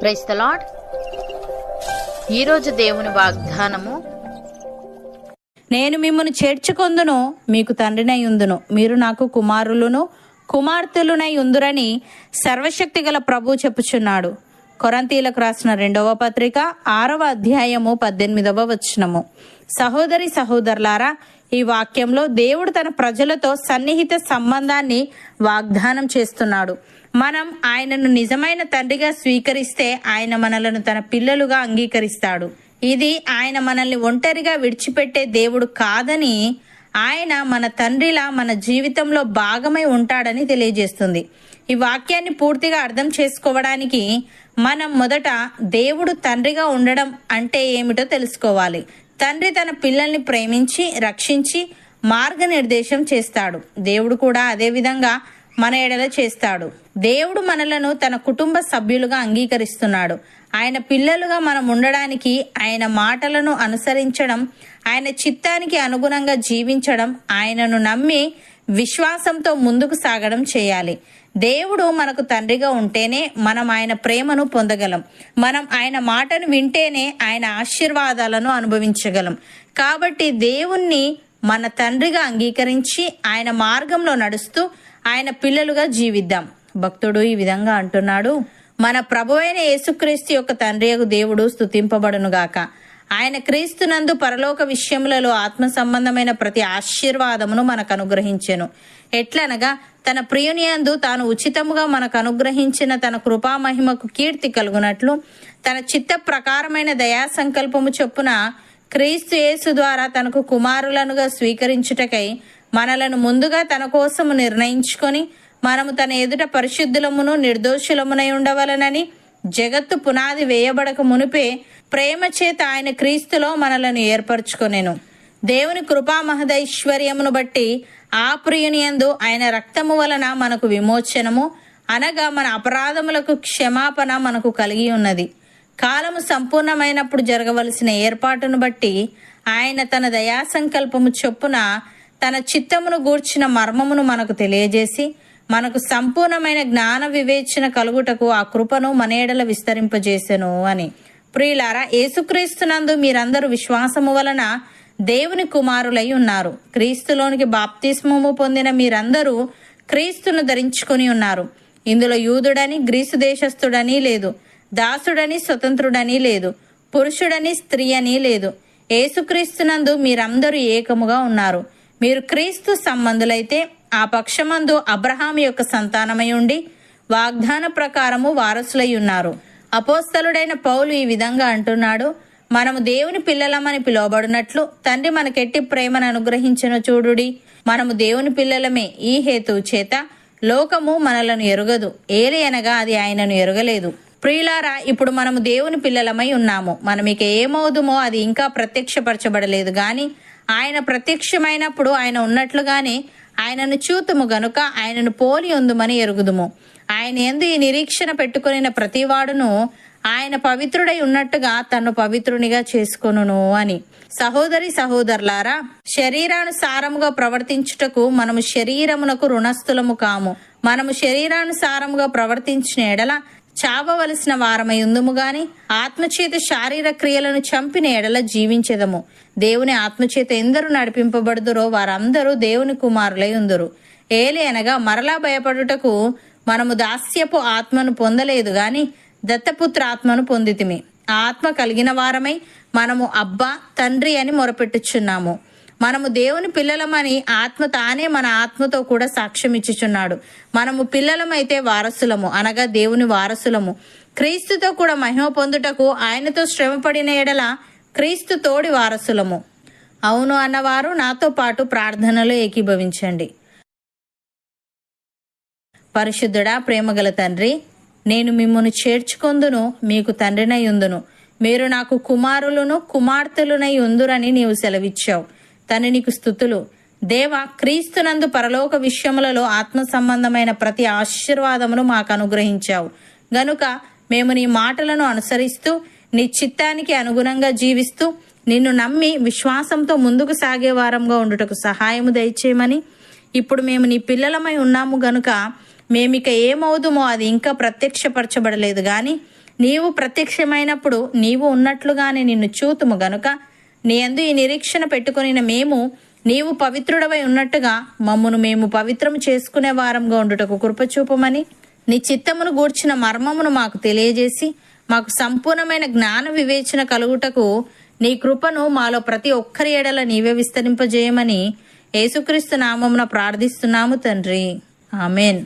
Price the lord ఈరోజు దేవుని వాగ్దానము నేను మిమ్మల్ని చేర్చుకొందును మీకు తండ్రినై ఉందును. మీరు నాకు కుమారులను కుమార్తెలునై ఉందురని సర్వశక్తి గల ప్రభు చెప్పుచున్నాడు. కొరంతీలకు రాసిన రెండవ పత్రిక ఆరవ అధ్యాయము పద్దెనిమిదవ వచనము. సహోదరి సహోదరులారా ఈ వాక్యంలో దేవుడు తన ప్రజలతో సన్నిహిత సంబంధాన్ని వాగ్దానం చేస్తున్నాడు. మనం ఆయనను నిజమైన తండ్రిగా స్వీకరిస్తే ఆయన మనలను తన పిల్లలుగా అంగీకరిస్తాడు. ఇది ఆయన మనల్ని ఒంటరిగా విడిచిపెట్టే దేవుడు కాదని ఆయన మన తండ్రిలా మన జీవితంలో భాగమై ఉంటాడని తెలియజేస్తుంది. ఈ వాక్యాన్ని పూర్తిగా అర్థం చేసుకోవడానికి మనం మొదట దేవుడు తండ్రిగా ఉండడం అంటే ఏమిటో తెలుసుకోవాలి. తండ్రి తన పిల్లల్ని ప్రేమించి రక్షించి మార్గనిర్దేశం చేస్తాడు. దేవుడు కూడా అదే విధంగా మన ఎడల చేస్తాడు. దేవుడు మనలను తన కుటుంబ సభ్యులుగా అంగీకరిస్తున్నాడు. ఆయన పిల్లలుగా మనం ఉండడానికి ఆయన మాటలను అనుసరించడం ఆయన చిత్తానికి అనుగుణంగా జీవించడం ఆయనను నమ్మి విశ్వాసంతో ముందుకు సాగడం చేయాలి. దేవుడు మనకు తండ్రిగా ఉంటేనే మనం ఆయన ప్రేమను పొందగలం. మనం ఆయన మాటను వింటేనే ఆయన ఆశీర్వాదాలను అనుభవించగలం. కాబట్టి దేవుణ్ణి మన తండ్రిగా అంగీకరించి ఆయన మార్గంలో నడుస్తూ ఆయన పిల్లలుగా జీవిద్దాం. భక్తుడు ఈ విధంగా అంటున్నాడు. మన ప్రభువైన యేసుక్రీస్తు యొక్క తండ్రి దేవుడు స్థుతింపబడునుగాక ఆయన క్రీస్తునందు పరలోక విషయములలో ఆత్మ సంబంధమైన ప్రతి ఆశీర్వాదమును మనకు అనుగ్రహించెను ఎట్లనగా తన ప్రియునియందు తాను ఉచితముగా మనకు అనుగ్రహించిన తన కృపా మహిమకు కీర్తి కలుగునట్లు తన చిత్త ప్రకారమైన దయా సంకల్పము చొప్పున క్రీస్తు యేసు ద్వారా తనకు కుమారులనుగా స్వీకరించుటకై మనలను ముందుగా తన కోసము నిర్ణయించుకొని మనము తన ఎదుట పరిశుద్ధులమును నిర్దోషులమునై ఉండవలనని జగత్తు పునాది వేయబడక మునిపే ప్రేమ చేత ఆయన క్రీస్తులో మనలను ఏర్పరచుకొనెను. దేవుని కృపా మహదైశ్వర్యమును బట్టి ఆ ప్రియునియందు ఆయన రక్తము వలన మనకు విమోచనము అనగా మన అపరాధములకు క్షమాపణ మనకు కలిగి ఉన్నది. కాలము సంపూర్ణమైనప్పుడు జరగవలసిన ఏర్పాటును బట్టి ఆయన తన దయా సంకల్పము చొప్పున తన చిత్తమును గూర్చిన మర్మమును మనకు తెలియజేసి మనకు సంపూర్ణమైన జ్ఞాన వివేచన కలుగుటకు ఆ కృపను మనేడల విస్తరింపజేసెను అని. ప్రియులారా ఏసుక్రీస్తునందు మీరందరూ విశ్వాసము వలన దేవుని కుమారులై ఉన్నారు. క్రీస్తులోనికి బాప్తిస్మము పొందిన మీరందరూ క్రీస్తును ధరించుకుని ఉన్నారు. ఇందులో యూదుడని గ్రీసు దేశస్థుడని లేదు. దాసుడని స్వతంత్రుడని లేదు. పురుషుడని స్త్రీ అని లేదు. ఏసుక్రీస్తునందు మీరందరూ ఏకముగా ఉన్నారు. మీరు క్రీస్తు సంబంధులైతే ఆ పక్షమందు అబ్రహాం యొక్క సంతానమై ఉండి వాగ్దాన ప్రకారము వారసులై ఉన్నారు. అపోస్తలుడైన పౌలు ఈ విధంగా అంటున్నాడు మనము దేవుని పిల్లలమని పిలువబడినట్లు తండ్రి మనకెట్టి ప్రేమను అనుగ్రహించిన చూడుడి. మనము దేవుని పిల్లలమే ఈ హేతువు చేత లోకము మనలను ఎరుగదు. ఏలి అనగా అది ఆయనను ఎరగలేదు. ప్రియులారా ఇప్పుడు మనము దేవుని పిల్లలమై ఉన్నాము. మనం ఇక ఏమవుదుమో అది ఇంకా ప్రత్యక్షపరచబడలేదు. గాని ఆయన ప్రత్యక్షమైనప్పుడు ఆయన ఉన్నట్లుగానే ఆయనను చూతుము గనుక ఆయనను పోలి ఉందుమని ఎరుగుదుము. ఆయన ఎందు ఈ నిరీక్షణ పెట్టుకునిన ప్రతివాడును ఆయన పవిత్రుడై ఉన్నట్టుగా తను పవిత్రునిగా చేసుకొనును అని. సహోదరి సహోదరులారా శరీరానుసారముగా ప్రవర్తించుటకు మనము శరీరమునకు రుణస్థులము కాము. మనము శరీరానుసారముగా ప్రవర్తించిన ఎడల చావవలసిన వారమై ఉందుము గాని ఆత్మచేత శారీర క్రియలను చంపిన ఎడల జీవించెదము. దేవుని ఆత్మచేత ఎందరు నడిపింపబడుదురో వారందరూ దేవుని కుమారులై ఉందరు. ఏలి అనగా మరలా భయపడుటకు మనము దాస్యపు ఆత్మను పొందలేదు గాని దత్తపుత్ర ఆత్మను పొందితిమి. ఆత్మ కలిగిన వారమై మనము అబ్బా తండ్రి అని మొరపెట్టుచున్నాము. మనము దేవుని పిల్లలమని ఆత్మ తానే మన ఆత్మతో కూడా సాక్ష్యం ఇచ్చుచున్నాడు. మనము పిల్లలమైతే వారసులము అనగా దేవుని వారసులము. క్రీస్తుతో కూడా మహిమ పొందుటకు ఆయనతో శ్రమపడిన ఎడల క్రీస్తు తోడి వారసులము. అవును అన్నవారు నాతో పాటు ప్రార్థనలో ఏకీభవించండి. పరిశుద్ధుడా ప్రేమగల తండ్రి నేను మిమ్మల్ని చేర్చుకొందును మీకు తండ్రినై ఉందును. మీరు నాకు కుమారులను కుమార్తెలునై ఉందురని నీవు సెలవిచ్చావు. తను నీకు స్థుతులు దేవ క్రీస్తునందు పరలోక విషయములలో ఆత్మ సంబంధమైన ప్రతి ఆశీర్వాదమును మాకు అనుగ్రహించావు. గనుక మేము నీ మాటలను అనుసరిస్తూ నీ చిత్తానికి అనుగుణంగా జీవిస్తూ నిన్ను నమ్మి విశ్వాసంతో ముందుకు సాగే వారంగా ఉండుటకు సహాయము దయచేయమని ఇప్పుడు మేము నీ పిల్లలమై ఉన్నాము గనుక మేమిక ఏమవుదుమో అది ఇంకా ప్రత్యక్షపరచబడలేదు. కానీ నీవు ప్రత్యక్షమైనప్పుడు నీవు ఉన్నట్లుగానే నిన్ను చూతుము గనుక నీ అందు ఈ నిరీక్షణ పెట్టుకుని మేము నీవు పవిత్రుడవై ఉన్నట్టుగా మమ్మను మేము పవిత్రము చేసుకునే వారంగా ఉండుటకు కృపచూపమని నీ చిత్తమును గూర్చిన మర్మమును మాకు తెలియజేసి మాకు సంపూర్ణమైన జ్ఞాన వివేచన కలుగుటకు నీ కృపను మాలో ప్రతి ఒక్కరి ఎడల నీవే విస్తరింపజేయమని యేసుక్రీస్తు నామమున ప్రార్థిస్తున్నాము తండ్రి. ఆమెన్.